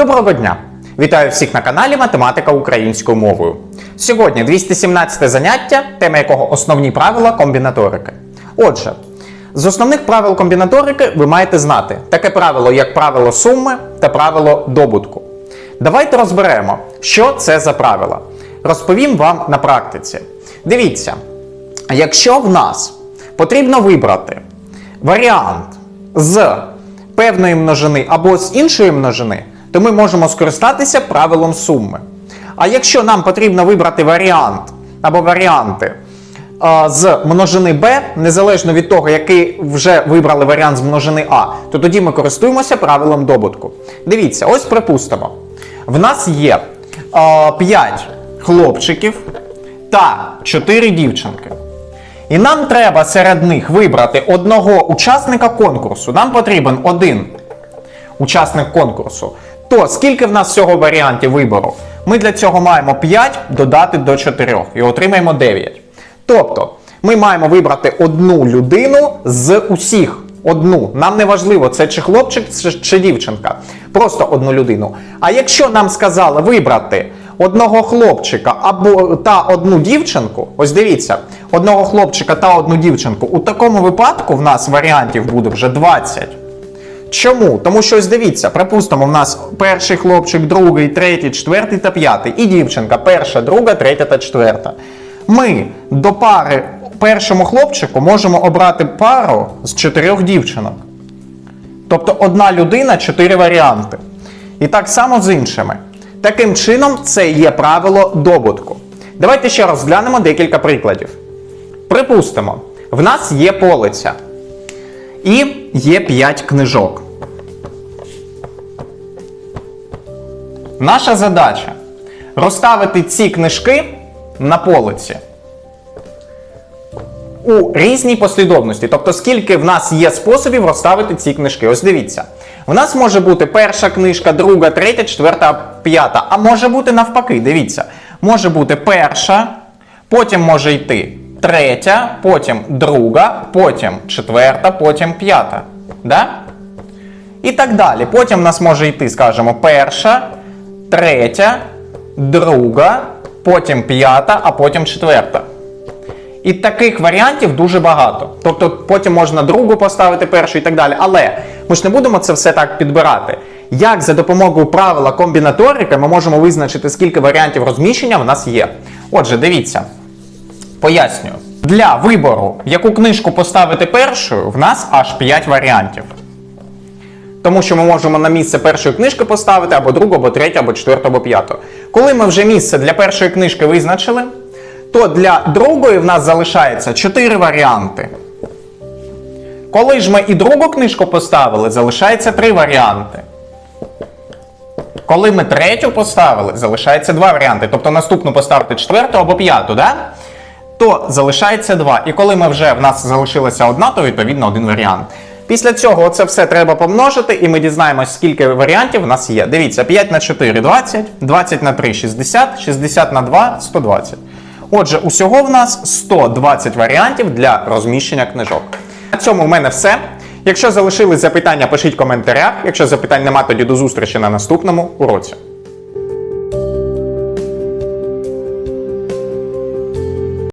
Доброго дня! Вітаю всіх на каналі Математика українською мовою. Сьогодні 217 заняття, тема якого основні правила комбінаторики. Отже, з основних правил комбінаторики ви маєте знати таке правило, як правило суми та правило добутку. Давайте розберемо, що це за правила. Розповім вам на практиці. Дивіться, якщо в нас потрібно вибрати варіант з певної множини або з іншої множини, то ми можемо скористатися правилом суми. А якщо нам потрібно вибрати варіант або варіанти з множини b, незалежно від того, який вже вибрали варіант з множини А, то тоді ми користуємося правилом добутку. Дивіться, ось припустимо. В нас є 5 хлопчиків та 4 дівчинки. І нам треба серед них вибрати одного учасника конкурсу. Нам потрібен один учасник конкурсу. То скільки в нас всього варіантів вибору? Ми для цього маємо 5 додати до 4 і отримаємо 9. Тобто, ми маємо вибрати одну людину з усіх. Одну. Нам не важливо, це чи хлопчик, чи, чи дівчинка. Просто одну людину. А якщо нам сказали вибрати одного хлопчика або та одну дівчинку, ось дивіться, одного хлопчика та одну дівчинку, у такому випадку в нас варіантів буде вже 20. Чому? Тому що ось дивіться, припустимо, в нас перший хлопчик, другий, третій, четвертий та п'ятий, і дівчинка перша, друга, третя та четверта. Ми до пари першому хлопчику можемо обрати пару з чотирьох дівчинок. Тобто одна людина, чотири варіанти. І так само з іншими. Таким чином, це є правило добутку. Давайте ще розглянемо декілька прикладів. Припустимо, в нас є полиця. І є 5 книжок. Наша задача розставити ці книжки на полиці у різній послідовності. Тобто, скільки в нас є способів розставити ці книжки. Ось дивіться. У нас може бути перша книжка, друга, третя, четверта, п'ята. А може бути навпаки, дивіться. Може бути перша, потім може йти третя, потім друга, потім четверта, потім п'ята. Да? І так далі. Потім в нас може йти, скажімо, перша, третя, друга, потім п'ята, а потім четверта. І таких варіантів дуже багато. Тобто потім можна другу поставити першу і так далі. Але ми ж не будемо це все так підбирати. Як за допомогою правила комбінаторики ми можемо визначити, скільки варіантів розміщення в нас є? Отже, дивіться. Пояснюю. Для вибору, яку книжку поставити першою, в нас аж 5 варіантів. Тому що ми можемо на місце першої книжки поставити або другу, або третю, або четверту, або п'яту. Коли ми вже місце для першої книжки визначили, то для другої в нас залишається 4 варіанти. Коли ж ми і другу книжку поставили, залишається 3 варіанти. Коли ми третю поставили, залишається 2 варіанти. Тобто наступну поставити четверту або п'яту, да? То залишається 2. І коли ми вже в нас залишилася одна, то відповідно один варіант. Після цього це все треба помножити, і ми дізнаємось, скільки варіантів у нас є. Дивіться, 5 на 4 20, 20 на 3 60, 60 на 2 120. Отже, усього в нас 120 варіантів для розміщення книжок. На цьому в мене все. Якщо залишились запитання, пишіть в коментарях. Якщо запитань нема, тоді до зустрічі на наступному уроці.